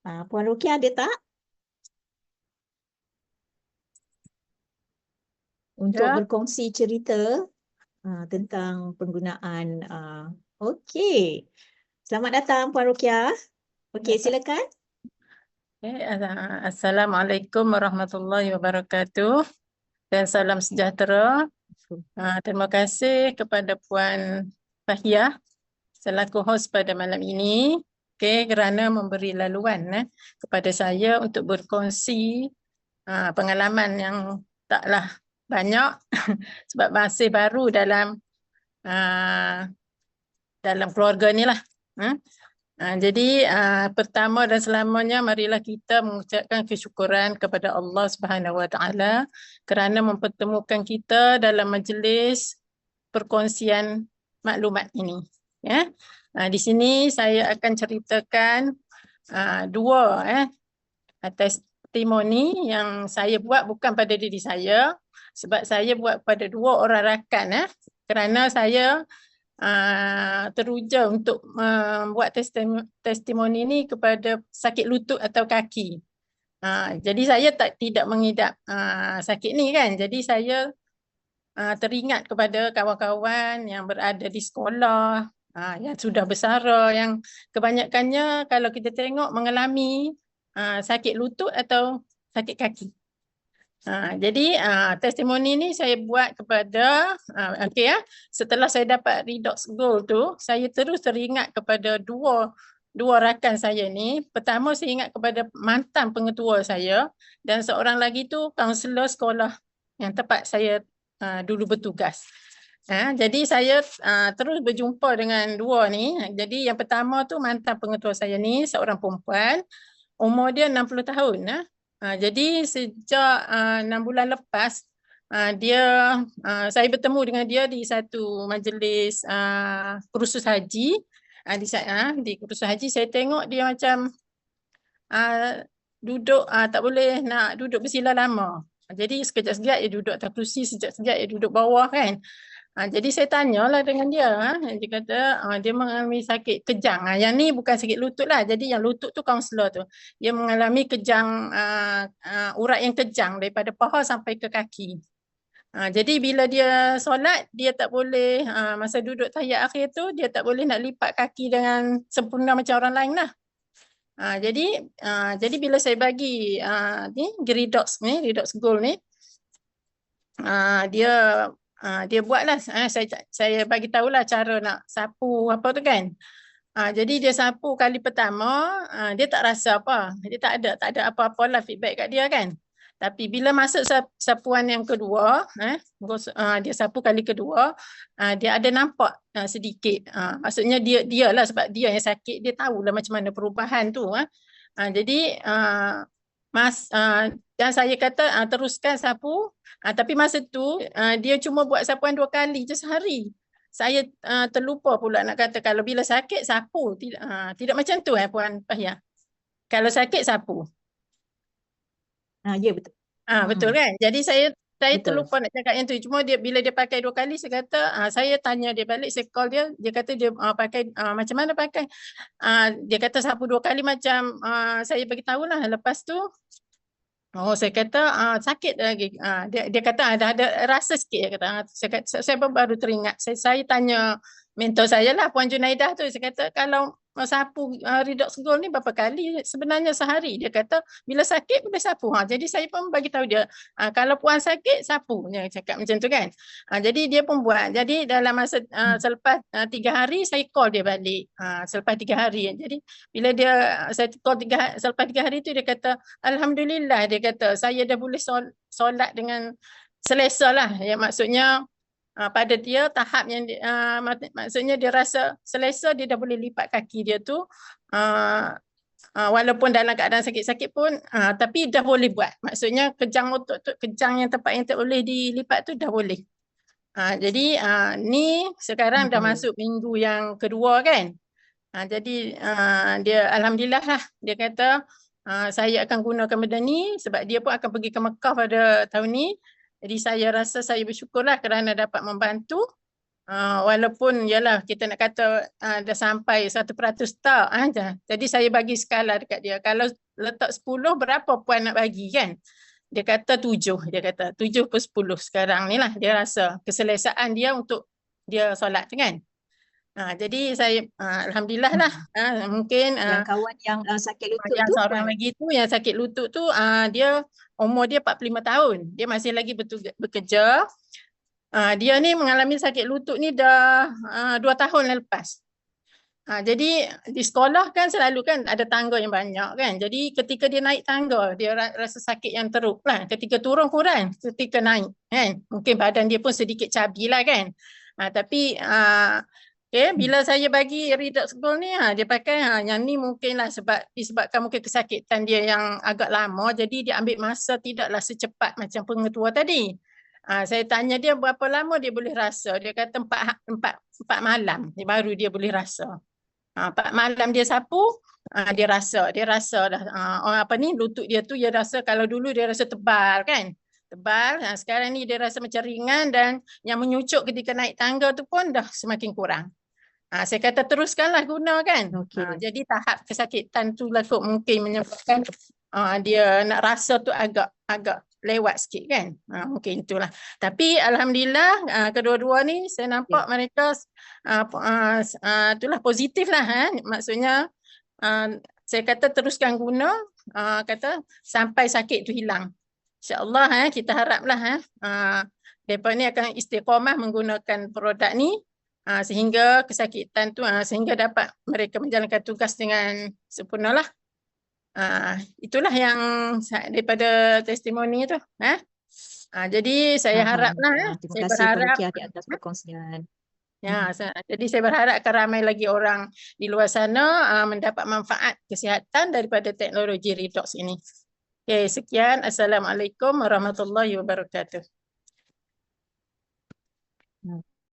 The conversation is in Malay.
Ah, Puan Rukia ada tak? Untuk Ya. berkongsi cerita ah, tentang penggunaan ah, okey. Selamat datang Puan Rukia. Okey, silakan. Okay. uh, Assalamualaikum warahmatullahi wabarakatuh dan salam sejahtera. Uh, terima kasih kepada Puan Fahia selaku hos pada malam ini okay, kerana memberi laluan eh, kepada saya untuk berkongsi uh, pengalaman yang taklah banyak sebab masih baru dalam uh, dalam keluarga ni lah. Hmm? Uh, jadi uh, pertama dan selamanya marilah kita mengucapkan kesyukuran kepada Allah Subhanahu Wa Taala kerana mempertemukan kita dalam majlis perkongsian maklumat ini. Ya. Uh, di sini saya akan ceritakan uh, dua eh testimoni yang saya buat bukan pada diri saya sebab saya buat pada dua orang rakan eh kerana saya uh, teruja untuk membuat testimoni, testimoni ini kepada sakit lutut atau kaki. Uh, jadi saya tak tidak mengidap uh, sakit ni kan. Jadi saya uh, teringat kepada kawan-kawan yang berada di sekolah uh, yang sudah bersara yang kebanyakannya kalau kita tengok mengalami uh, sakit lutut atau sakit kaki. Ha, jadi uh, testimoni ni saya buat kepada uh, okey ya setelah saya dapat redox gold tu saya terus teringat kepada dua dua rakan saya ni pertama saya ingat kepada mantan pengetua saya dan seorang lagi tu kaunselor sekolah yang tempat saya uh, dulu bertugas. Ha, jadi saya uh, terus berjumpa dengan dua ni. Jadi yang pertama tu mantan pengetua saya ni seorang perempuan umur dia 60 tahun nah. Uh, jadi sejak uh, enam bulan lepas uh, dia uh, saya bertemu dengan dia di satu majlis uh, kursus haji uh, di uh, di kursus haji saya tengok dia macam uh, duduk uh, tak boleh nak duduk bersila lama. Jadi sekejap-sekejap dia duduk atas kerusi, sekejap-sekejap dia duduk bawah kan. Ha, jadi saya tanyalah dengan dia. Ha. Dia kata ha, dia mengalami sakit kejang. Ha, yang ni bukan sakit lutut lah. Jadi yang lutut tu kaunselor tu. Dia mengalami kejang, uh, uh, urat yang kejang daripada paha sampai ke kaki. Ha, jadi bila dia solat, dia tak boleh, uh, masa duduk tahiyat akhir tu, dia tak boleh nak lipat kaki dengan sempurna macam orang lain lah. Ha, jadi uh, jadi bila saya bagi uh, ni, Redox ni, Redox Gold ni, uh, dia uh, dia buatlah uh, saya saya bagi tahulah cara nak sapu apa tu kan. Uh, jadi dia sapu kali pertama uh, dia tak rasa apa. Dia tak ada tak ada apa-apa lah feedback kat dia kan. Tapi bila masuk sapuan yang kedua, eh, dia sapu kali kedua, uh, dia ada nampak sedikit. Maksudnya dia dia lah sebab dia yang sakit, dia tahulah macam mana perubahan tu. Jadi mas uh, dan saya kata uh, teruskan sapu Uh, tapi masa tu uh, dia cuma buat sapuan dua kali je sehari. Saya uh, terlupa pula nak kata kalau bila sakit sapu. Tidak, uh, tidak macam tu eh Puan Fahia. Kalau sakit sapu. Ah, ya betul. Ah, betul kan? Jadi saya saya Betul. terlupa nak cakap yang tu. Cuma dia bila dia pakai dua kali saya kata uh, saya tanya dia balik saya call dia dia kata dia uh, pakai uh, macam mana pakai. Uh, dia kata sapu dua kali macam uh, saya bagi tahulah lepas tu Oh, saya kata uh, sakit lagi. Uh, dia dia kata ada ada rasa sikit dia kata. Uh, saya kata saya baru teringat. Saya saya tanya mentor saya lah Puan Junaidah tu. Saya kata kalau sapu uh, redox gold ni berapa kali sebenarnya sehari? Dia kata bila sakit boleh sapu. Ha jadi saya pun bagi tahu dia uh, kalau puan sakit sapu dia cakap macam tu kan? Uh, jadi dia pun buat. Jadi dalam masa uh, selepas uh, tiga hari saya call dia balik. Uh, selepas tiga hari. Jadi bila dia saya call tiga selepas tiga hari tu dia kata alhamdulillah dia kata saya dah boleh sol, solat dengan selesa lah. Ya maksudnya Uh, pada dia tahap yang uh, mak maksudnya dia rasa selesa dia dah boleh lipat kaki dia tu uh, uh, walaupun dalam keadaan sakit-sakit pun uh, tapi dah boleh buat. Maksudnya kejang otot tu kejang yang tempat yang tak boleh dilipat tu dah boleh. Uh, jadi uh, ni sekarang dah masuk minggu yang kedua kan? Uh, jadi uh, dia alhamdulillah lah dia kata uh, saya akan gunakan benda ni sebab dia pun akan pergi ke Mekah pada tahun ni jadi saya rasa saya bersyukurlah kerana dapat membantu Uh, walaupun yalah kita nak kata uh, dah sampai 100% tak aja. Jadi saya bagi skala dekat dia. Kalau letak 10 berapa puan nak bagi kan? Dia kata 7, dia kata 7 per 10 sekarang ni lah dia rasa keselesaan dia untuk dia solat kan. Uh, jadi saya uh, alhamdulillah lah uh, mungkin uh, Yang kawan yang uh, sakit lutut yang tu seorang Puan? lagi tu yang sakit lutut tu uh, dia umur dia 45 tahun. Dia masih lagi bertugas, bekerja. Uh, dia ni mengalami sakit lutut ni dah uh, dua tahun lepas. Uh, jadi di sekolah kan selalu kan ada tangga yang banyak kan. Jadi ketika dia naik tangga dia ra- rasa sakit yang teruk lah. Ketika turun kurang, ketika naik kan. Mungkin badan dia pun sedikit cabi lah kan. Uh, tapi uh, Okay, bila saya bagi redox gold ni ha, dia pakai ha, yang ni mungkinlah sebab disebabkan mungkin kesakitan dia yang agak lama jadi dia ambil masa tidaklah secepat macam pengetua tadi. Ha, saya tanya dia berapa lama dia boleh rasa. Dia kata empat, ha- empat, empat malam dia baru dia boleh rasa. Ha, empat malam dia sapu, ha, dia rasa. Dia rasa dah. Ha, orang apa ni lutut dia tu dia rasa kalau dulu dia rasa tebal kan. Tebal. Ha, sekarang ni dia rasa macam ringan dan yang menyucuk ketika naik tangga tu pun dah semakin kurang. Ha, saya kata teruskanlah guna kan. Okey. Ha, jadi tahap kesakitan tu lah kot mungkin menyebabkan uh, dia nak rasa tu agak agak lewat sikit kan. Ha, mungkin itulah. Tapi alhamdulillah uh, kedua-dua ni saya nampak mereka uh, uh, uh, itulah positif lah eh. Maksudnya uh, saya kata teruskan guna uh, kata sampai sakit tu hilang. InsyaAllah eh, kita haraplah eh, uh, mereka ni akan istiqamah menggunakan produk ni uh, sehingga kesakitan tu uh, sehingga dapat mereka menjalankan tugas dengan sempurna lah. Uh, itulah yang daripada testimoni tu. Eh? Uh, jadi saya haraplah eh, Ah, Terima saya kasih berharap Rukiah di atas perkongsian. Ya, sa- jadi saya berharap akan ramai lagi orang di luar sana uh, mendapat manfaat kesihatan daripada teknologi redox ini. Okay, sekian. Assalamualaikum warahmatullahi wabarakatuh.